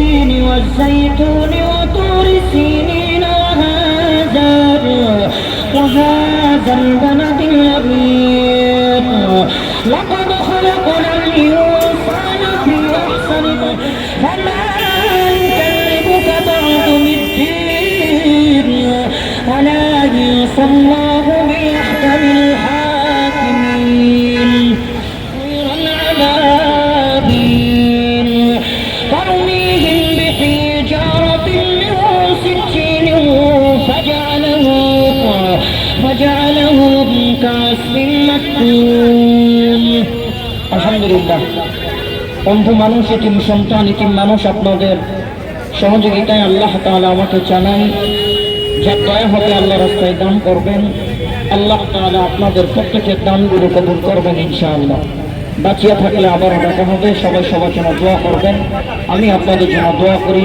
والتين والزيتون وطور سينين وهذا وهذا البلد الأمين لقد خلقنا الإنسان في أحسن فما يكذبك بعد بالدين. ألا الله بأحكم আসমিন আলহামদুলিল্লাহ। অন্ধ মানুষ এটি সন্তান এটি মানুষ আপনাদের সহযোগিতায় আল্লাহ তাহলে আমাকে জানান যা দয়া হবে আল্লাহ রাস্তায় দান করবেন। আল্লাহ তাহলে আপনাদের প্রত্যেকের দানগুলো কবুল করবেন ইনশাআল্লাহ। বাঁচিয়ে থাকলে আবার দেখা হবে। সবাই সবার জন্য দোয়া করবেন। আমি আপনাদের জন্য দোয়া করি।